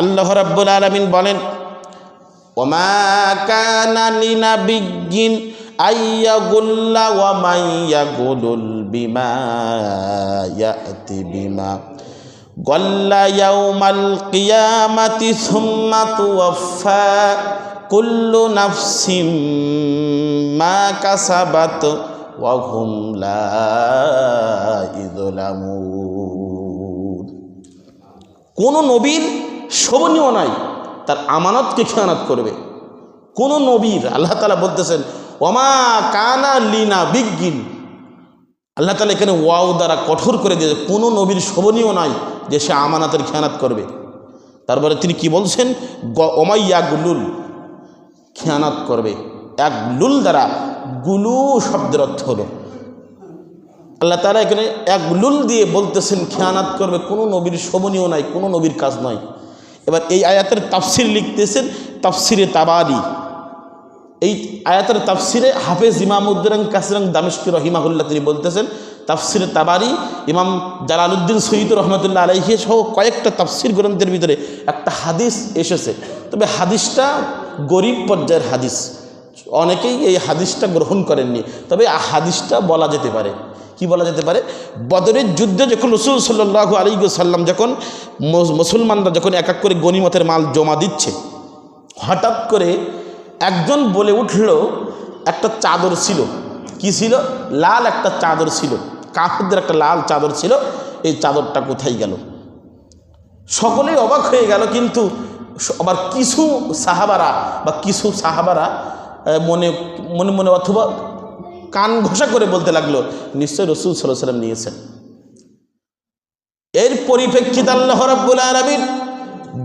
আল্লাহ রাব্বুল আলামিন বলেন, ওমা কানা লিনাবিয়্যিন আইয়াগুল্লা ওয়া মাইয়াগুলুল বিমা ইয়াতি বিমা। গল্লা ইয়াউমাল কিয়ামাতি সুম্মা তুওয়াফা কুল্লু নাফসিম মা কাসাবাত ওয়া হুম লা ইযলামুন। কোনো নবীর শোভনীয় নাই, তার আমানতকে খেয়ানত করবে। কোন নবীর, আল্লাহ তালা বলতেছেন, ওমা কানা লিনা বিজ্ঞিন আল্লাহ তালা এখানে ওয়াও দ্বারা কঠোর করে দিয়েছে। কোনো নবীর শোভনীয় নাই যে সে আমানাতের খেয়ানাত করবে। তারপরে তিনি কি বলছেন? ওমাইয়া গুলুল খেয়ানাত করবে। এক লুল দ্বারা গুলু শব্দের অর্থ হলো। আল্লাহ তালা এখানে এক লুল দিয়ে বলতেছেন, খেয়ানাত করবে। কোনো নবীর শোভনীয় নাই, কোনো নবীর কাজ নয় এবার এই আয়াতের তাফসির লিখতেছেন তাফসিরে তাবারি। এই আয়াতের তাফসিরে হাফেজ ইমামুদ্দিন কাসিরাং দামেশকি রহিমাহুল্লাহ তিনি বলতেছেন, তাফসিরে তাবারি, ইমাম জালালউদ্দিন সৈয়দ রহমতুল্লাহ আলহি সহ কয়েকটা তাফসির গ্রন্থের ভিতরে একটা হাদিস এসেছে। তবে হাদিসটা গরিব পর্যায়ের হাদিস। অনেকেই এই হাদিসটা গ্রহণ করেননি। তবে হাদিসটা বলা যেতে পারে। কি বলা যেতে পারে? বদরের যুদ্ধে যখন রসুল সাল্লাহ আলী সাল্লাম যখন মুসলমানরা যখন এক এক করে গনিমতের মাল জমা দিচ্ছে, হঠাৎ করে একজন বলে উঠল, একটা চাদর ছিল। কি ছিল? লাল একটা চাদর ছিল। কাফেরদের একটা লাল চাদর ছিল। এই চাদরটা কোথায় গেল? সকলেই অবাক হয়ে গেল, কিন্তু আবার কিছু সাহাবারা বা কিছু সাহাবারা মনে মনে মনে অথবা কান ঘষা করে বলতে লাগল, নিশ্চয় রসুল সাল্লাম নিয়েছেন। এর পরিপ্রেক্ষিতে আল্লাহ রাব্বুল আলামিন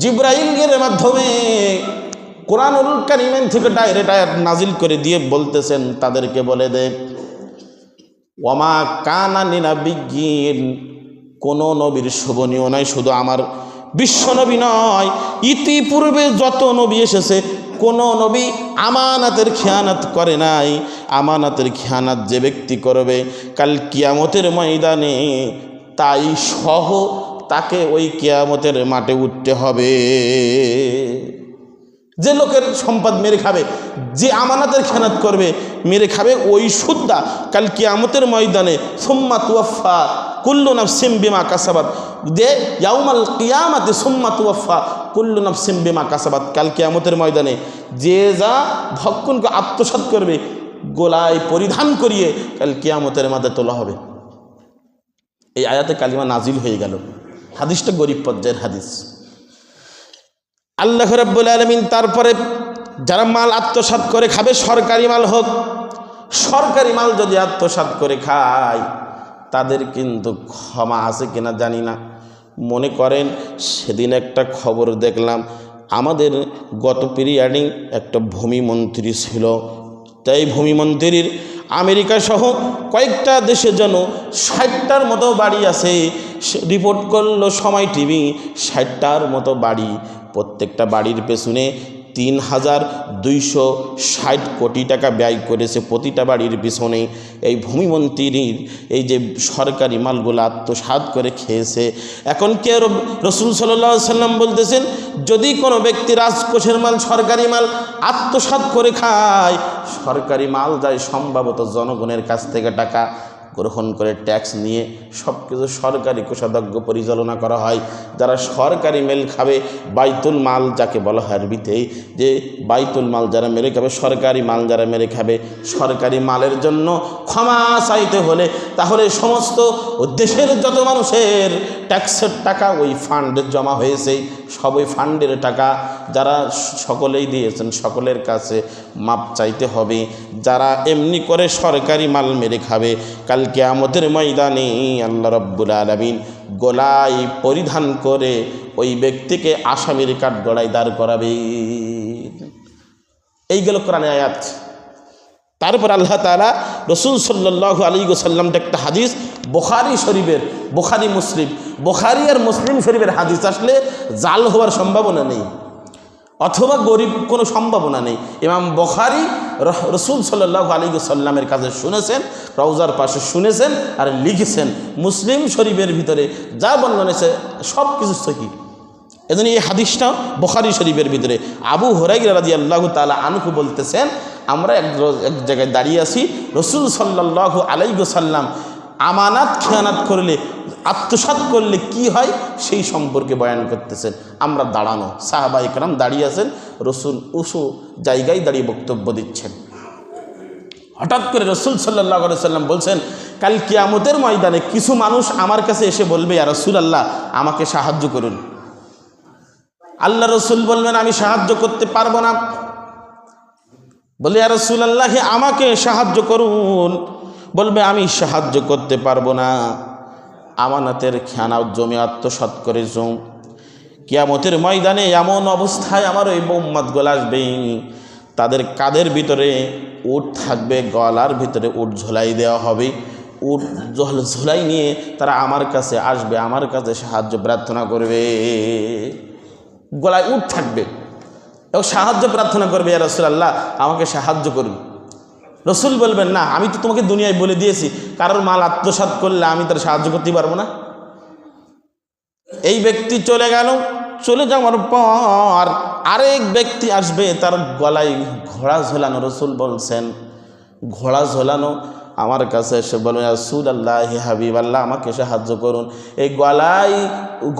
জিব্রাইলের মাধ্যমে কোরআনুল কারিমেন থেকে ডাইরেক্ট নাজিল করে দিয়ে বলতেছেন, তাদেরকে বলে দে ওমা কানা বিজ্ঞিন কোনো নবীর শোভনীয় নয়, শুধু আমার বিশ্ব নবী নয়, ইতিপূর্বে যত নবী এসেছে কোনো নবী আমানাতের খেয়ানাত করে নাই। আমানাতের খেয়ানাত যে ব্যক্তি করবে কাল কিয়ামতের ময়দানে তাই সহ তাকে ওই কিয়ামতের মাঠে উঠতে হবে। যে লোকের সম্পদ মেরে খাবে, যে আমানাতের খেয়ানাত করবে, মেরে খাবে ওই সুদ্দা কাল কিয়ামতের ময়দানে। সুম্মা তুয়াফা কুল্লু নাফসিম বিমা কাসাবাত। যে ইয়াউমাল কিয়ামাতে সুম্মা তুয়াফা কুল্লু নাফসিম বিমা কাসাবাত। কাল কিয়ামতের ময়দানে যে যা ভক্ষণকে আত্মসাৎ করবে, গোলায় পরিধান করিয়ে কাল কিয়ামতের মাঝে তোলা হবে। এই আয়াতে কালিমা নাজিল হয়ে গেল। হাদিসটা গরিব পর্যায়ের হাদিস। আল্লাহ রব্বুল আলমিন তারপরে যারা মাল আত্মসাৎ করে খাবে, সরকারি মাল হোক, সরকারি মাল যদি আত্মসাৎ করে খায় তাদের কিন্তু ক্ষমা আছে কিনা জানি না। মনে করেন, সেদিন একটা খবর দেখলাম, আমাদের গত পিরিয়ডিং একটা ভূমিমন্ত্রী ছিল। তাই ভূমিমন্ত্রীর আমেরিকা সহ কয়েকটা দেশে যেন ষাটটার মতো বাড়ি আছে রিপোর্ট করল সময় টিভি ষাটটার মতো বাড়ি। প্রত্যেকটা বাড়ির পেছনে তিন হাজার দুইশো ষাট কোটি টাকা ব্যয় করেছে প্রতিটা বাড়ির পিছনে। এই ভূমিমন্ত্রীর এই যে সরকারি মালগুলো আত্মসাৎ করে খেয়েছে। এখন কে রসুল সাল্লাহ সাল্লাম বলতেছেন, যদি কোনো ব্যক্তি রাজকোষের মাল, সরকারি মাল আত্মসাৎ করে খায়, সরকারি মাল যায় সম্ভবত জনগণের কাছ থেকে টাকা গ্রহণ করে ট্যাক্স নিয়ে সব কিছু সরকারি কোষাধ্যক্ষ পরিচালনা করা হয়। যারা সরকারি মেল খাবে, বাইতুল মাল যাকে বলা হয় আরবিতে, যে বাইতুল মাল যারা মেরে খাবে, সরকারি মাল যারা মেরে খাবে, সরকারি মালের জন্য ক্ষমা চাইতে হলে তাহলে সমস্ত দেশের যত মানুষের ট্যাক্সের টাকা ওই ফান্ডে জমা হয়েছে। সব ওই ফান্ডের টাকা যারা সকলেই দিয়েছেন, সকলের কাছে মাপ চাইতে হবে। যারা এমনি করে সরকারি মাল মেরে খাবে কালকে আমাদের ময়দানে আল্লাহ রব্বুল আলমিন গোলাই পরিধান করে ওই ব্যক্তিকে আসামির কাঠ গড়াই দাঁড় করাবে। এই গেল কোরআনে আয়াত। তারপর আল্লাহ তালা রসুল সাল্লাহ আলী সাল্লামটা একটা হাদিস, বোখারি শরীফের, বোখারি মুসলিম। বোখারি আর মুসলিম শরীফের হাদিস আসলে জাল হওয়ার সম্ভাবনা নেই, অথবা গরিব কোনো সম্ভাবনা নেই। ইমাম বখারি রসুল সাল্লাহ আলী সাল্লামের কাছে শুনেছেন, রওজার পাশে শুনেছেন আর লিখেছেন, মুসলিম শরীফের ভিতরে যা বর্ণনা হয়েছে সব কিছু সহি। এজন্য এই হাদিসটা বখারি শরীফের ভিতরে। আবু হরাই রাজি আল্লাহ তালা আনহু বলতেছেন আমরা এক এক জায়গায় দাঁড়িয়ে আছি। রসুল সাল্লাহ আলাইসাল্লাম আমানাত, খেয়ানাত করলে আত্মসাত করলে কি হয়? সেই সম্পর্কে বয়ান করতেছেন। আমরা দাঁড়ানো সাহাবা ইকরাম দাঁড়িয়ে আছেন। রসুল উসু জায়গায় দাঁড়িয়ে বক্তব্য দিচ্ছেন। হঠাৎ করে রসুল সাল্লাহ সাল্লাম বলছেন, কাল কিয়ামতের ময়দানে কিছু মানুষ আমার কাছে এসে বলবে আর রসুল আল্লাহ আমাকে সাহায্য করুন আল্লাহ রসুল বলবেন, আমি সাহায্য করতে পারব না। বলে আর রসুল আল্লাহ আমাকে সাহায্য করুন। বলবে, আমি সাহায্য করতে পারব না। আমানাতের খেয়ানাও জমি আত্মসাত করে জম কিয়ামতের ময়দানে এমন অবস্থায় আমার ওই বোম্মাদগুলো আসবে। তাদের কাদের ভিতরে উট থাকবে, গলার ভিতরে উট ঝোলাই দেওয়া হবে। উট ঝোল- ঝোলাই নিয়ে তারা আমার কাছে আসবে, আমার কাছে সাহায্য প্রার্থনা করবে। গলায় উট থাকবে। এবং সাহায্য প্রার্থনা করবে, ইয়া রসুলাল্লাহ, আমাকে সাহায্য করুন। রসুল বলবেন, না, আমি তো তোমাকে দুনিয়ায় বলে দিয়েছি, কারোর মাল আত্মসাৎ করলে আমি তার সাহায্য করতে পারব না। এই ব্যক্তি চলে গেল, চলে যাওয়ার পর আরেক ব্যক্তি আসবে, তার গলায় ঘোড়া ঝোলানো। রসুল বলছেন, ঘোড়া ঝোলানো আমার কাছে এসে বলবে সুদ আল্লাহ হাবিব আল্লাহ আমাকে সাহায্য করুন। এই গলায়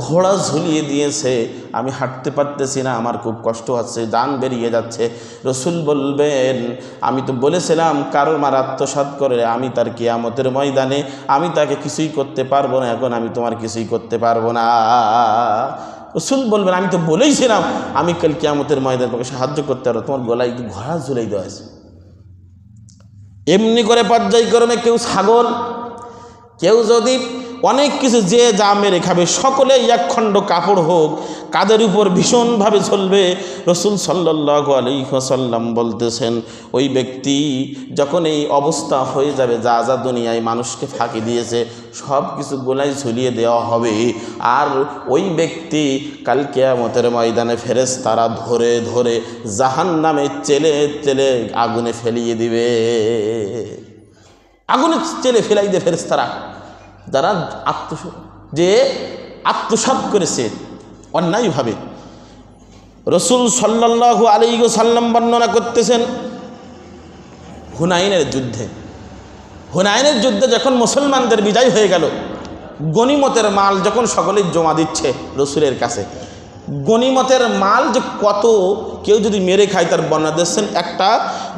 ঘোড়া ঝুলিয়ে দিয়েছে। আমি হাঁটতে পারতেছি না, আমার খুব কষ্ট হচ্ছে দান বেরিয়ে যাচ্ছে। রসুল বলবেন, আমি তো বলেছিলাম, কারোর মার আত্মসাত করে আমি তার কিয়ামতের ময়দানে, আমি তাকে কিছুই করতে পারব না, এখন আমি তোমার কিছুই করতে পারব না। রসুল বলবেন, আমি তো বলেইছিলাম, আমি কাল কিয়ামতের ময়দানে তোমাকে সাহায্য করতে পারব। তোমার গলায় ঘোড়া ঝুলাই দেওয়া আছে এমনি করে পর্যায়ক্রমে কেউ ছাগল কেউ যদি অনেক কিছু যে যা মেরে খাবে সকলে একখণ্ড কাপড় হোক, কাদের উপর ভীষণভাবে চলবে রসুল সাল্লাহ আলহিহাসাল্লাম বলতেছেন, ওই ব্যক্তি যখন এই অবস্থা হয়ে যাবে, যা যা দুনিয়ায় মানুষকে ফাঁকি দিয়েছে, সব কিছু গোলায় ঝুলিয়ে দেওয়া হবে। আর ওই ব্যক্তি কাল কেয়ামতের ময়দানে ফেরেস তারা ধরে ধরে জাহান নামে চেলে চেলে আগুনে ফেলিয়ে দিবে। আগুনে চেলে ফেলাই দিয়ে ফেরেস তারা যারা আত্মস, যে আত্মসাত করেছে, অন্যায়ভাবে। রসুল সাল্লাহু আলী সাল্লাম বর্ণনা করতেছেন হুনাইনের যুদ্ধে। হুনাইনের যুদ্ধে যখন মুসলমানদের বিজয় হয়ে গেল গনিমতের মাল যখন সকলেই জমা দিচ্ছে রসুলের কাছে গনিমতের মাল যে কত, কেউ যদি মেরে খায় তার বর্ণনা দিচ্ছেন, একটা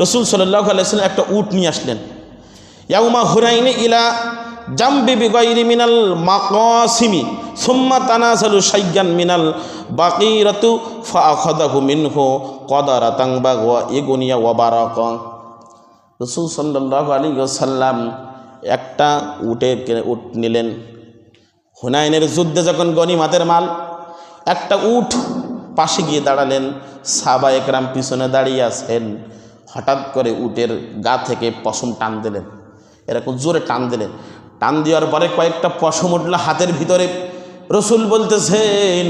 রসুল সাল্লাহ আলাইসাল্লাম একটা উট নিয়ে আসলেন। ইয়াউমা হুরাইনে ইলা জাম্বি বিগয়রি মিনাল মাকাসিমি, সুম্মা তানাসালু সাইয়ান মিনাল বাকিরাতু, ফাআখাদাহু মিনহু কদারাতাং বাগওয়া ইগুনিয়া ওয়া বারাকা। রসুল সাল্লাল্লাহু আলাইহি ওয়াসাল্লাম একটা উটে উট নিলেন। হুনাইনের যুদ্ধে যখন গনিমাতের মাল, একটা উঠ পাশে গিয়ে দাঁড়ালেন। সাবা একরাম পিছনে দাঁড়িয়ে আছেন। হঠাৎ করে উটের গা থেকে পশম টান দিলেন। এরকম জোরে টান দিলেন। টান দেওয়ার পরে কয়েকটা পশম উঠল হাতের ভিতরে। রসুল বলতেছেন,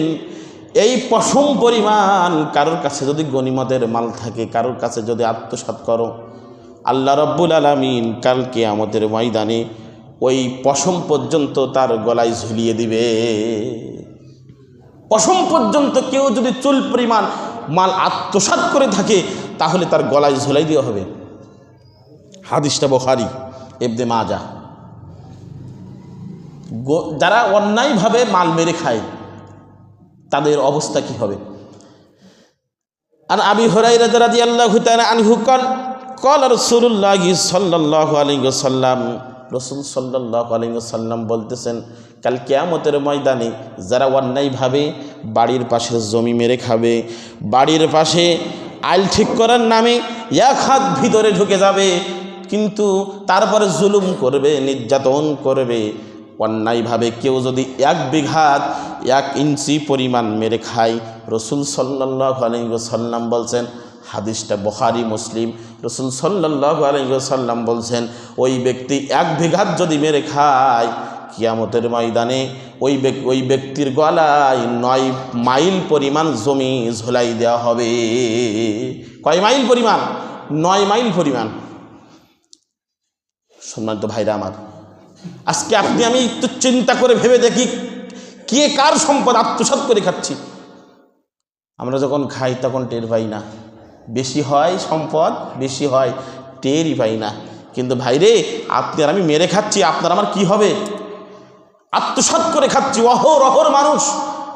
এই পশম পরিমাণ কারোর কাছে যদি গনিমতের মাল থাকে, কারোর কাছে যদি আত্মসাৎ করো, আল্লাহ রব্বুল আলমিন কালকে আমাদের ময়দানে ওই পশম পর্যন্ত তার গলায় ঝুলিয়ে দিবে। পশম পর্যন্ত কেউ যদি চুল পরিমাণ মাল আত্মসাৎ করে থাকে, তাহলে তার গলায় ঝুলাই দেওয়া হবে। হাদিসটা বখারি এবদে মাজা যারা অন্যায়ভাবে মাল মেরে খায়, তাদের অবস্থা কি হবে? আর আবি হরাই রাজি আল্লাহ আনহু কল কল রসুল্লাহ সাল্লাহ আলিঙ্গসাল্লাম রসুল সাল্লাহ আলিঙ্গসাল্লাম বলতেছেন, কাল কেয়ামতের ময়দানে যারা অন্যায়ভাবে বাড়ির পাশে জমি মেরে খাবে, বাড়ির পাশে আইল ঠিক করার নামে এক হাত ভিতরে ঢুকে যাবে, কিন্তু তারপরে জুলুম করবে, নির্যাতন করবে অন্যায়ভাবে কেউ যদি এক বিঘাত এক ইঞ্চি পরিমাণ মেরে খায়, রসুল সাল্লাহ আলহিসাল্লাম বলছেন, হাদিসটা বখারি, মুসলিম, রসুল সাল্লাহ আলহিসাল্লাম বলছেন, ওই ব্যক্তি এক বিঘাত যদি মেরে খায়, কিয়ামতের ময়দানে ওই ওই ব্যক্তির গলায় নয় মাইল পরিমাণ জমি ঝোলাই দেওয়া হবে। কয় মাইল পরিমাণ? নয় মাইল পরিমাণ। সম্মানিত ভাইরা আমার আজকে আপনি আমি একটু চিন্তা করে ভেবে দেখি, কে কার সম্পদ আত্মসাৎ করে খাচ্ছি। আমরা যখন খাই তখন টের পাই না। বেশি হয় সম্পদ, বেশি হয় টেরই পাই না। কিন্তু ভাইরে, আপনি আর আমি মেরে খাচ্ছি, আপনার আমার কি হবে? আত্মসাৎ করে খাচ্ছি, অহর অহর মানুষ।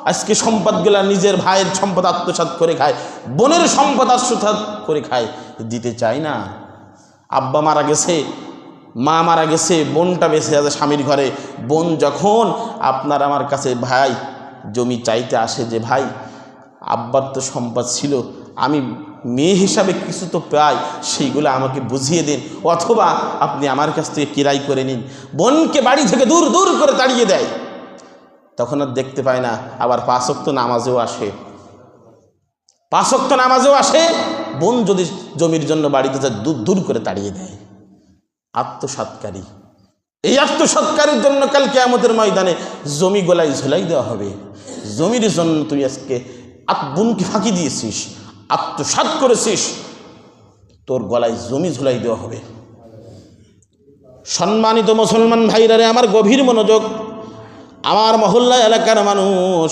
আজকে সম্পদগুলা নিজের ভাইয়ের সম্পদ আত্মসাৎ করে খায়, বোনের সম্পদ আত্মসাৎ করে খায়, দিতে চায় না। আব্বা মারা গেছে মা মারা গেছে, বোনটা বেঁচে আছে স্বামীর ঘরে। বোন যখন আপনার আমার কাছে, ভাই, জমি চাইতে আসে যে ভাই, আব্বার তো সম্পদ ছিল, আমি মেয়ে হিসাবে কিছু তো পাই, সেইগুলো আমাকে বুঝিয়ে দিন, অথবা আপনি আমার কাছ থেকে কিরাই করে নিন। বোনকে বাড়ি থেকে দূর দূর করে তাড়িয়ে দেয়। তখন আর দেখতে পায় না, আবার পাঁচক্ত নামাজেও আসে। পাঁচক্ত নামাজেও আসে, বোন যদি জমির জন্য বাড়িতে দূর দূর করে তাড়িয়ে দেয়। আত্মসাৎকারী। এই আত্মসৎকারের জন্য কাল কেয়ামতের ময়দানে জমি গোলাই ঝোলাই দেওয়া হবে। জমির জন্য তুই আজকে আত বোনকে ফাঁকি দিয়েছিস, আত্মসাৎ করেছিস, তোর গলায় জমি ঝুলাই দেওয়া হবে। সম্মানিত মুসলমান ভাইরারে, আমার গভীর মনোযোগ, আমার মহল্লা এলাকার মানুষ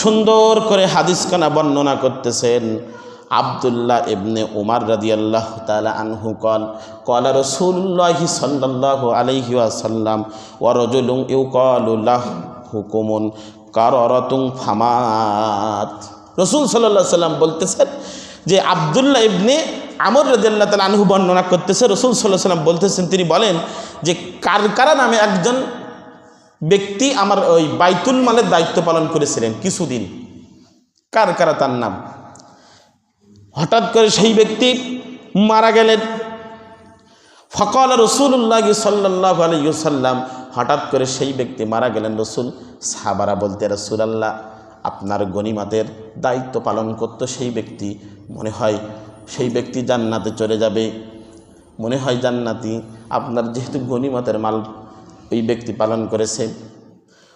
সুন্দর করে হাদিসখানা বর্ণনা করতেছেন। আবদুল্লাহ ইবনে উমার রাদি আল্লাহ তালা আনহু কল, কলা রসুল্লাহি সাল্লাহ আলহি আসাল্লাম ওয়ারজুলুং ইউ কলুল্লাহ হুকুমুন কারতুং ফামাত। রসুল সাল্লাহ সাল্লাম বলতেছেন যে আবদুল্লাহ ইবনে আমর রাজিয়াল্লাহ তালা আনহু বর্ণনা করতেছে। রসুল সাল্লাহ সাল্লাম বলতেছেন, তিনি বলেন যে কারকারা নামে একজন ব্যক্তি আমার ওই বাইতুল মালের দায়িত্ব পালন করেছিলেন কিছুদিন। কার কারা তার নাম? হঠাৎ করে সেই ব্যক্তি মারা গেলেন। ফকল রসুল্লাহ সাল্লাহ আলাইসাল্লাম হঠাৎ করে সেই ব্যক্তি মারা গেলেন রসুল। সাহাবারা বলতে রসুল আল্লাহ আপনার গণিমাতের দায়িত্ব পালন করতো সেই ব্যক্তি, মনে হয় সেই ব্যক্তি জান্নাতে চলে যাবে। মনে হয় জান্নাতি, আপনার যেহেতু গণিমতের মাল ওই ব্যক্তি পালন করেছে।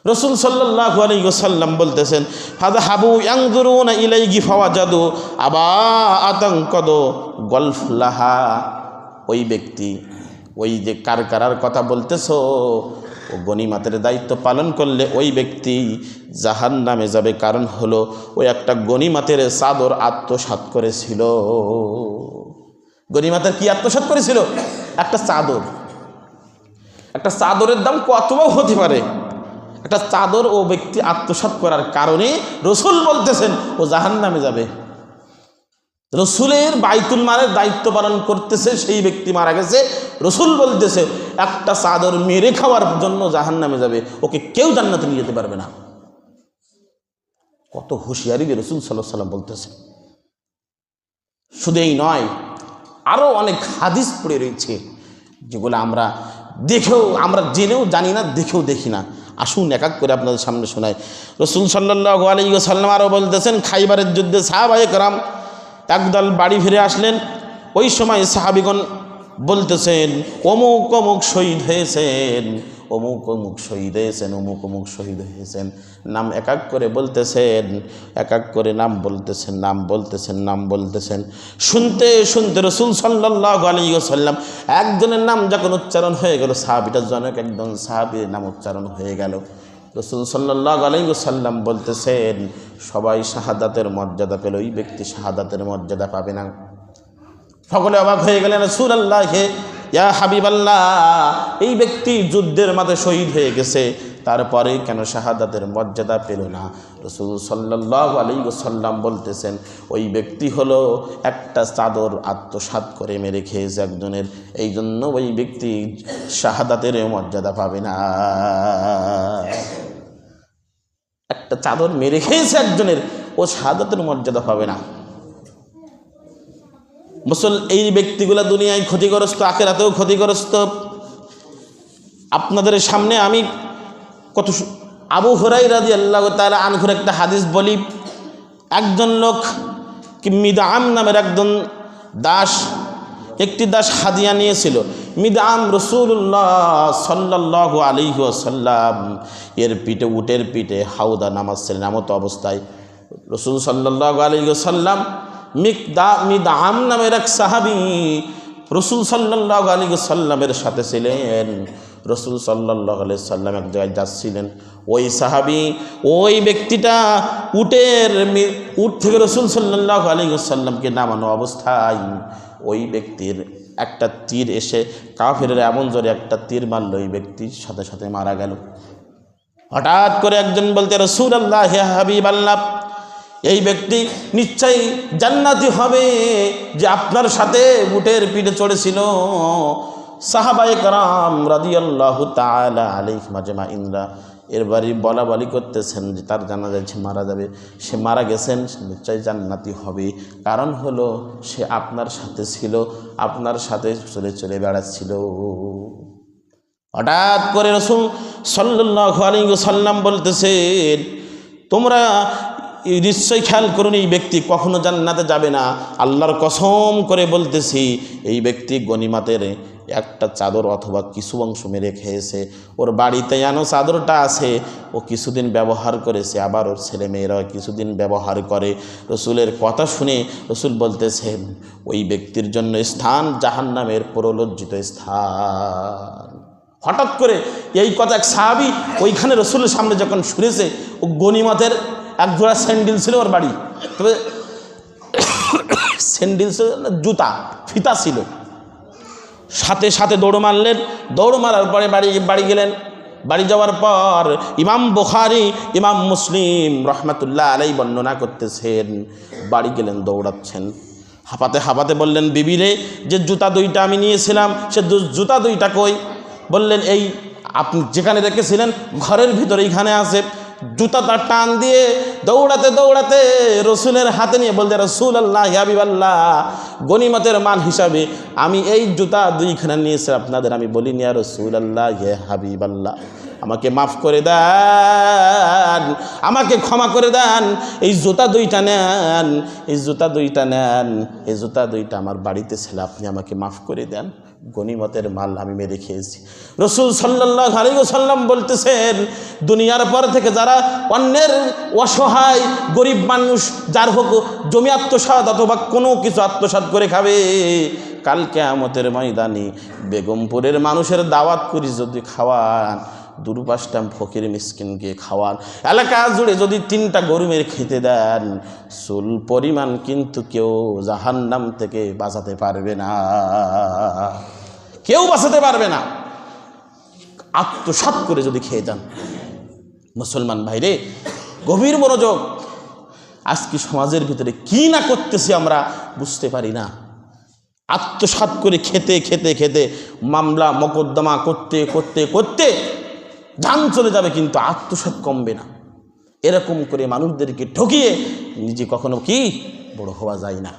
রসুল সাল্লাহ আলাইসাল্লাম বলতেছেন ফাদা হাবু ইয়াংদুরুন ইলাইগি ফাওয়া জাদু আবা আতঙ্কদ গল্ফ লাহা। ওই ব্যক্তি, ওই যে কার কারার কথা বলতেছো, ও গণিমাতের দায়িত্ব পালন করলে ওই ব্যক্তি জাহান নামে যাবে। কারণ হলো ওই একটা গণিমাতের চাদর আত্মসাত করেছিল। গণিমাতের কি আত্মসাত করেছিল? একটা চাদর। একটা চাদরের দাম কত হতে পারে? একটা চাদর ও ব্যক্তি আত্মসাত করার কারণে রসুল বলতেছেন, ও জাহান নামে যাবে। রসুলের বাইতুল মালের দায়িত্ব পালন করতেছে, সেই ব্যক্তি মারা গেছে। রসুল বলতেছে, একটা চাদর মেরে খাওয়ার জন্য জাহান নামে যাবে। ওকে কেউ জান্নাতে নিয়ে যেতে পারবে না। কত হুঁশিয়ারি দিয়ে রসুল সাল্লাহ সাল্লাম বলতেছে। শুধু এই নয় আরও অনেক হাদিস পড়ে রয়েছে, যেগুলো আমরা দেখেও, আমরা জেনেও জানি না, দেখেও দেখি না। আসুন, এক এক করে আপনাদের সামনে শোনায় রসুল সাল্লাহ আলী সাল্লাম আরও বলতেছেন, খাইবারের যুদ্ধে সাহাবায়ে করাম একদল বাড়ি ফিরে আসলেন। ওই সময় সাহাবিগণ বলতেছেন, অমুক অমুক শহীদ হয়েছেন অমুক অমুক শহীদ হয়েছেন, অমুক অমুক শহীদ হয়েছেন। নাম এক এক করে বলতেছেন, এক এক করে নাম বলতেছেন নাম বলতেছেন নাম বলতেছেন। শুনতে শুনতে রসুল সাল্লাহ আলী সাল্লাম একজনের নাম যখন উচ্চারণ হয়ে গেল সাহাবিটার জনক একজন সাহাবির নাম উচ্চারণ হয়ে গেল। রসুল সাল্লাহ আলাইসাল্লাম বলতেছেন, সবাই শাহাদাতের মর্যাদা পেল, ওই ব্যক্তি শাহাদাতের মর্যাদা পাবে না। সকলে অবাক হয়ে গেলেন রসুল আল্লাহকে ইয়া হাবিব আল্লাহ এই ব্যক্তি যুদ্ধের মাঝে শহীদ হয়ে গেছে, তারপরে কেন শাহাদাতের মর্যাদা পেল না? রসুল সাল্লাহ আলাইসাল্লাম বলতেছেন, ওই ব্যক্তি হলো একটা চাদর আত্মসাত করে মেরে খেয়েছে একজনের এই জন্য ওই ব্যক্তি শাহাদাতের মর্যাদা পাবে না। একটা চাদর মেরে খেয়েছে একজনের, ও শাহাদাতের মর্যাদা পাবে না। মুসল এই ব্যক্তিগুলা দুনিয়ায় ক্ষতিগ্রস্ত, আখেরাতেও ক্ষতিগ্রস্ত। আপনাদের সামনে আমি কত আবু হরাই রাজি আল্লাহ তালা আনঘুর একটা হাদিস বলি, একজন লোক কি মিদাম নামের একজন দাস, একটি দাস হাদিয়া নিয়েছিল। মিদাম রসুল্লাহ সাল্লাহ আলিহি সাল্লাম এর পিঠে, উটের পিঠে হাউদা নামাচ্ছিলেন এমত অবস্থায়। রসুল সাল্লাহ আলিহি সাল্লাম মিকদা মিদাম নামের এক সাহাবি রসুল সাল্লাহ আলী সাল্লামের সাথে ছিলেন। রসুল সাল্লাহ আলি সাল্লাম এক জায়গায় যাচ্ছিলেন। ওই সাহাবি ওই ব্যক্তিটা উটের উট থেকে রসুল সাল্লাহ আলী সাল্লামকে নামানো অবস্থায় ওই ব্যক্তির একটা তীর এসে কাফের এমন জোরে একটা তীর মারল, ওই ব্যক্তির সাথে সাথে মারা গেল। হঠাৎ করে একজন বলতে রসুল আল্লাহ হাবিব আল্লাহ এই ব্যক্তি নিশ্চয়ই জান্নাতি হবে যে আপনার সাথে বুটের পিঠে চড়েছিল। সাহাবায়ে কারাম রাদিয়াল্লাহ তাআলা আলাইহি মাজমা ইন্দ্রা এর বাড়ি বলা বলি করতেছেন যে তার জানা যাচ্ছে মারা যাবে। সে মারা গেছেন, সে নিশ্চয়ই জান্নাতি হবে। কারণ হলো সে আপনার সাথে ছিল, আপনার সাথে চলে চলে বেড়াচ্ছিল। হঠাৎ করে রসুল সাল্লাহ আলী সাল্লাম বলতেছেন, তোমরা নিশ্চয়ই খেয়াল করুন, এই ব্যক্তি কখনো জান্নাতে যাবে না। আল্লাহর কসম করে বলতেছি, এই ব্যক্তি গনিমাতের একটা চাদর অথবা কিছু অংশ মেরে খেয়েছে। ওর বাড়িতে যেন চাদরটা আছে, ও কিছুদিন ব্যবহার করেছে, আবার ওর ছেলে মেয়েরা কিছুদিন ব্যবহার করে। রসুলের কথা শুনে রসুল বলতেছেন ওই ব্যক্তির জন্য স্থান জাহান্নামের প্রলজ্জিত স্থান। হঠাৎ করে এই কথা এক সাহাবি ওইখানে রসুলের সামনে যখন শুনেছে, ও গনিমতের এক জোড়া স্যান্ডেল ছিল ওর বাড়ি। তবে স্যান্ডেল ছিল জুতা, ফিতা ছিল। সাথে সাথে দৌড় মারলেন, দৌড় মারার পরে বাড়ি বাড়ি গেলেন। বাড়ি যাওয়ার পর ইমাম বুখারি, ইমাম মুসলিম রহমাতুল্লাহ আলাই বর্ণনা করতেছেন, বাড়ি গেলেন, দৌড়াচ্ছেন। হাঁপাতে হাঁপাতে বললেন বিবিরে যে জুতা দুইটা আমি নিয়েছিলাম, সে জুতা দুইটা কই? বললেন, এই আপনি যেখানে রেখেছিলেন, ঘরের ভিতরে এইখানে আছে। জুতাটা টান দিয়ে দৌড়াতে দৌড়াতে রসুলের হাতে নিয়ে বলতে রসুল আল্লাহ হাবিব আল্লাহ গনিমতের মাল হিসাবে আমি এই জুতা দুইখানা নিয়েছি আপনাদের আমি বলিনি আর রসুল আল্লাহ হে হাবিব আল্লাহ আমাকে মাফ করে দেন, আমাকে ক্ষমা করে দেন, এই জুতা দুইটা নেন, এই জুতা দুইটা নেন, এই জুতা দুইটা আমার বাড়িতে ছিল, আপনি আমাকে মাফ করে দেন। গনিমতের মাল আমি মেরে খেয়েছি। রসুল সাল্লাহ আলী সাল্লাম বলতেছেন, দুনিয়ার পর থেকে যারা অন্যের অসহায়, গরিব মানুষ, যার হোক জমি আত্মসাত অথবা কোনো কিছু আত্মসাত করে খাবে কালকে আমতের ময়দানে বেগমপুরের মানুষের দাওয়াত করি যদি খাওয়ান দুরু পাঁচটা ফকির মিসকিনকে খাওয়ান এলাকা জুড়ে যদি তিনটা গরু মেরে খেতে দেন চুল পরিমাণ কিন্তু কেউ জাহান্নাম থেকে বাঁচাতে পারবে না। কেউ বাঁচাতে পারবে না। আত্মসাত করে যদি খেয়ে যান। মুসলমান ভাইরে, গভীর মনোযোগ। আজকে সমাজের ভিতরে কি না করতেছি আমরা বুঝতে পারি না। আত্মসাত করে খেতে খেতে খেতে মামলা, মকদ্দমা করতে করতে করতে যান চলে যাবে কিন্তু আত্মসাত কমবে না। এরকম করে মানুষদেরকে ঠকিয়ে নিজে কখনো কি বড় হওয়া যায় না।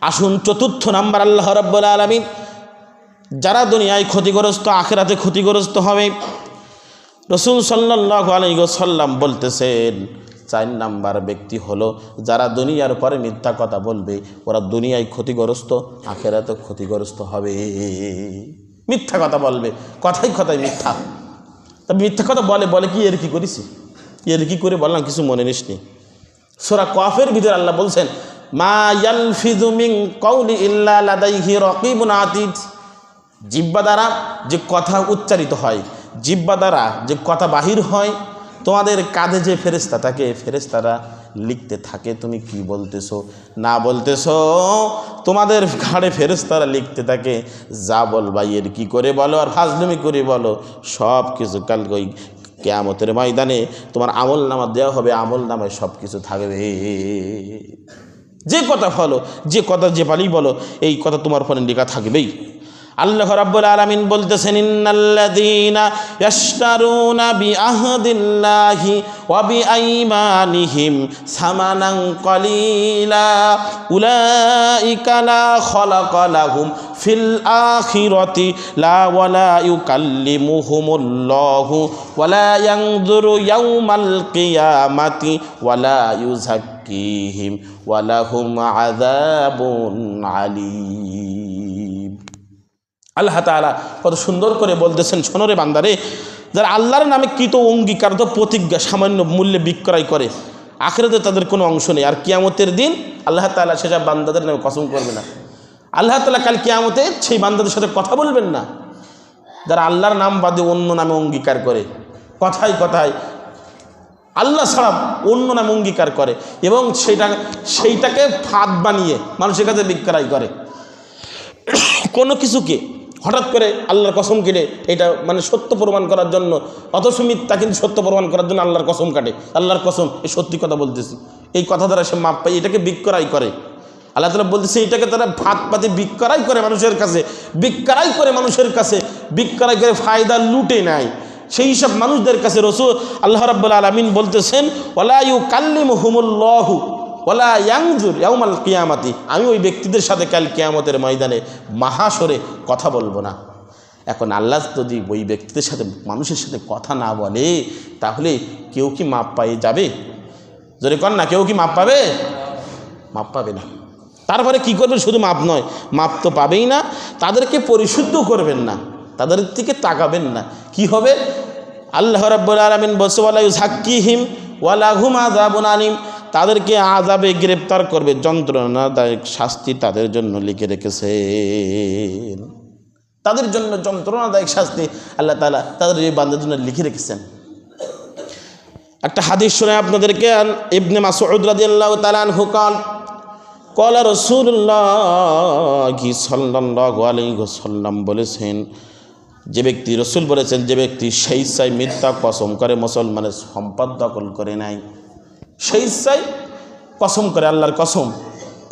আসুন চতুর্থ নাম্বার আল্লাহ রব্বুল আলমিন, যারা দুনিয়ায় ক্ষতিগ্রস্ত, আখেরাতে ক্ষতিগ্রস্ত হবে। রসুল সাল্লাহ আলাইসাল্লাম বলতেছেন, চার নাম্বার ব্যক্তি হলো যারা দুনিয়ার পরে মিথ্যা কথা বলবে, ওরা দুনিয়ায় ক্ষতিগ্রস্ত আখেরাতে ক্ষতিগ্রস্ত হবে। মিথ্যা কথা বলবে, কথাই কথাই মিথ্যা। তা মিথ্যা কথা বলে বলে কি এর কি করিস এর কি করে বললাম, কিছু মনে নিস নিসনি সোরা কফের ভিতরে আল্লাহ বলছেন, মা জিব্বা দ্বারা যে কথা উচ্চারিত হয়, জিব্বা দ্বারা যে কথা বাহির হয়, তোমাদের কাঁধে যে ফেরেস্তা থাকে ফেরেস্তারা লিখতে থাকে, তুমি কি বলতেছো? না বলতেছো, তোমাদের ঘাড়ে ফেরেস্তারা লিখতে থাকে, যা বলবা এর কি করে বলো আর ফাজলুমি করে বলো? সব কিছু কাল ওই কেয়ামতের ময়দানে তোমার আমল নামা দেওয়া হবে, আমল নামায় সব কিছু থাকবে। যে কথা বলো, যে কথা যে পালি বলো, এই কথা তোমার ফোনে লেখা থাকবেই। আল্লাহ রাব্বুল আলামিন বলতেছেন, ইন্নাল্লাযীনা ইয়াশতারুনা বিআহদিল্লাহি ওয়া বিআইমানিহিম সামানান কলিলা। উলাইকা লা খালাকা লাহুম ফিল আখিরাতি লা ওয়ালা ইউকাল্লিমুহুমুল্লাহু ওয়ালা ইয়ানজুরু ইয়াউমাল কিয়ামাতি ওয়ালা ইউযাক্কিহিম ওয়ালাহুম আযাবুন আলীম। আল্লাহ তালা কত সুন্দর করে বলতেছেন সোনরে বান্দারে, যারা আল্লাহর নামে কৃত অঙ্গীকার তো প্রতিজ্ঞা, সামান্য মূল্যে বিক্রয় করে, আখেরাতে তাদের কোনো অংশ নেই। আর কিয়ামতের দিন আল্লাহ তাআলা সেসব বান্দাদের নামে কসম করবে না। আল্লাহ তালা কাল কিয়ামতে সেই বান্দাদের সাথে কথা বলবেন না। যারা আল্লাহর নাম বাদে অন্য নামে অঙ্গীকার করে, কথায় কথায় আল্লাহ ছাড়া অন্য নামে অঙ্গীকার করে এবং সেটা, সেইটাকে ফাঁদ বানিয়ে মানুষের কাছে বিক্রয় করে। কোনো কিছুকে হঠাৎ করে আল্লাহর কসম কেটে এটা মানে সত্য প্রমাণ করার জন্য, অথচ মিথ্যা কিন্তু সত্য প্রমাণ করার জন্য আল্লাহর কসম কাটে। আল্লাহর কসম এই সত্যি কথা বলতেছি। এই কথা দ্বারা সে মাপ পায়, এটাকে বিক্রয় করে। আল্লাহ তালা বলতেছে, এটাকে তারা ভাত পাতে বিক্রয় করে মানুষের কাছে, বিক্রয় করে মানুষের কাছে, বিক্রয় করে ফায়দা লুটে নেয়। সেই সব মানুষদের কাছে রসুল আল্লাহ রাব্বুল আলমিন বলতেছেন ওলাইউ কাল্লিম হুমুল্লাহু ওলা ইয়াংজুর ইয়াউমাল কিয়ামাতি। আমি ওই ব্যক্তিদের সাথে কাল কিয়ামতের ময়দানে মাহাসরে কথা বলব না। এখন আল্লাহ যদি ওই ব্যক্তিদের সাথে, মানুষের সাথে কথা না বলে, তাহলে কেউ কি মাপ পায়ে যাবে? যদি কর না, কেউ কি মাপ পাবে? মাপ পাবে না। তারপরে কি করবেন? শুধু মাপ নয়, মাপ তো পাবেই না, তাদেরকে পরিশুদ্ধ করবেন না, তাদের দিকে তাকাবেন না। কি হবে? আল্লাহ রাব্বুল আলামিন ইউজাক্কিহিম ওয়ালা হুম আযাবুন আলিম। তাদেরকে আজাবে গ্রেপ্তার করবে। যন্ত্রণাদায়ক শাস্তি তাদের জন্য লিখে রেখেছে তাদের জন্য যন্ত্রণাদায়ক শাস্তি আল্লাহ তালা তাদের এই বান্ধের জন্য লিখে রেখেছেন। একটা হাদিস শুনে আপনাদেরকে ইবনে মাসুদ রাদিয়াল্লাহু তাআলা কল কল বলেছেন, যে ব্যক্তি রসুল বলেছেন, যে ব্যক্তি সেই সাই মিথ্যা কসম করে মুসলমানের সম্পদ দখল করে নাই। সেই ইচ্ছায় কসম করে, আল্লাহর কসম।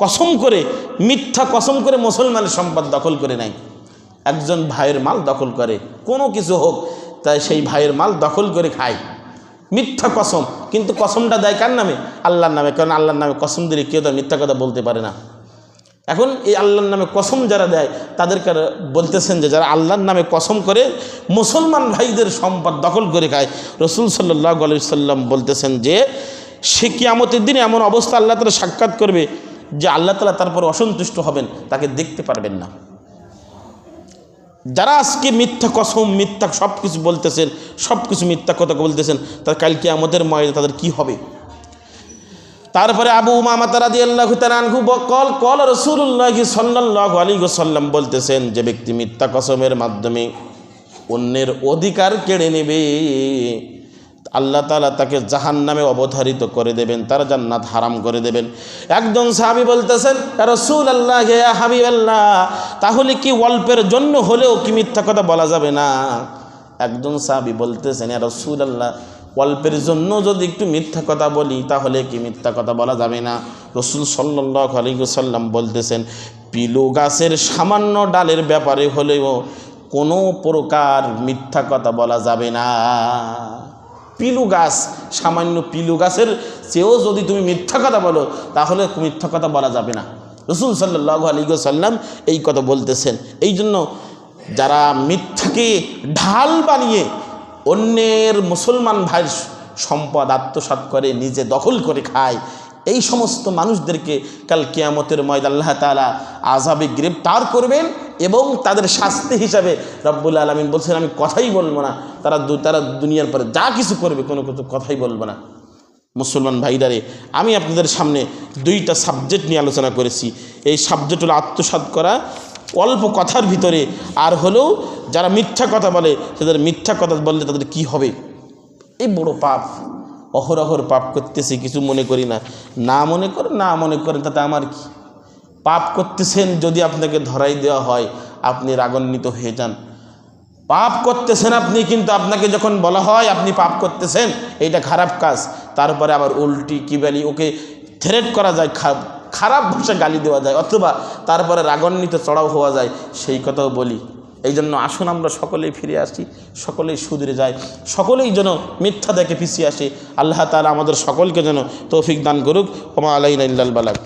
কসম করে, মিথ্যা কসম করে মুসলমানের সম্পদ দখল করে নাই একজন ভাইয়ের মাল দখল করে, কোনো কিছু হোক, তাই সেই ভাইয়ের মাল দখল করে খায়। মিথ্যা কসম, কিন্তু কসমটা দেয় কার নামে? আল্লাহর নামে, কারণ আল্লাহর নামে কসম দিলে কেউ তো মিথ্যা কথা বলতে পারে না। এখন এই আল্লাহর নামে কসম যারা দেয়, তাদেরকে বলতেছেন যে যারা আল্লাহর নামে কসম করে মুসলমান ভাইদের সম্পদ দখল করে খায়। রসুল সাল্লাহ আলি সাল্লাম বলতেছেন যে সে কিয়ামতের দিনে এমন অবস্থা আল্লাহ তালা সাক্ষাৎ করবে যে আল্লাহ তালা তারপর অসন্তুষ্ট হবেন, তাকে দেখতে পারবেন না। যারা আজকে মিথ্যা কসম, মিথ্যা সব কিছু বলতেছেন সব কিছু মিথ্যা কথা বলতেছেন, তার কালকে আমাদের ময়দা তাদের কি হবে? তারপরে আবু উমামা তারাদি আল্লাহ তালানহু কল কল রসুল্লাহ সাল্লাহ আলী সাল্লাম বলতেছেন যে ব্যক্তি মিথ্যা কসমের মাধ্যমে অন্যের অধিকার কেড়ে নেবে। আল্লাহ তালা তাকে জাহান নামে অবধারিত করে দেবেন, তার জান্নাত হারাম করে দেবেন। একজন সাহাবি বলতেছেন রসুল আল্লাহ হাবিব আল্লাহ তাহলে কি অল্পের জন্য হলেও কি মিথ্যা কথা বলা যাবে না? একজন সাহাবি বলতেছেন রসুল আল্লাহ অল্পের জন্য যদি একটু মিথ্যা কথা বলি, তাহলে কি মিথ্যা কথা বলা যাবে না? রসুল সাল্লাহ আলিগুসাল্লাম বলতেছেন, পিলু গাছের সামান্য ডালের ব্যাপারে হলেও কোনো প্রকার মিথ্যা কথা বলা যাবে না। পিলু গাছ, সামান্য পিলু গাছের চেয়েও যদি তুমি মিথ্যা কথা বলো, তাহলে মিথ্যা কথা বলা যাবে না। রসুল সাল্লাহ আলিগুসাল্লাম এই কথা বলতেছেন। এই জন্য যারা মিথ্যাকে ঢাল বানিয়ে অন্যের মুসলমান ভাইয়ের সম্পদ আত্মসাৎ করে, নিজে দখল করে খায়, এই সমস্ত মানুষদেরকে কাল কিয়ামতের ময়দ আল্লাহ তালা আজাবে গ্রেপ্তার করবেন এবং তাদের শাস্তি হিসাবে রব্বুল আলমিন বলছেন, আমি কথাই বলব না। তারা তারা দুনিয়ার পরে যা কিছু করবে, কোনো কিছু কথাই বলব না। মুসলমান ভাইদারে, আমি আপনাদের সামনে দুইটা সাবজেক্ট নিয়ে আলোচনা করেছি। এই সাবজেক্ট হলো আত্মসাৎ করা, অল্প কথার ভিতরে, আর হলেও যারা মিথ্যা কথা বলে, তাদের মিথ্যা কথা বললে তাদের কি হবে? এই বড় পাপ অহরহর পাপ করতেছি, কিছু মনে করি না। না মনে করেন, না মনে করেন, তাতে আমার কি? পাপ করতেছেন যদি আপনাকে ধরাই দেওয়া হয়, আপনি রাগান্বিত হয়ে যান। পাপ করতেছেন আপনি, কিন্তু আপনাকে যখন বলা হয় আপনি পাপ করতেছেন, এইটা খারাপ কাজ। তারপরে আবার উল্টি কি বলি, ওকে থ্রেট করা যায় খারাপ ভাষা গালি দেওয়া যায়, অথবা তারপরে রাগান্বিত, চড়াও হওয়া যায়, সেই কথাও বলি। এই জন্য আসুন আমরা সকলেই ফিরে আসি, সকলেই সুদরে যাই, সকলেই যেন মিথ্যা দেখে পিছিয়ে আসে। আল্লাহ তালা আমাদের সকলকে যেন তৌফিক দান করুক। ওমা আলাইন বালাক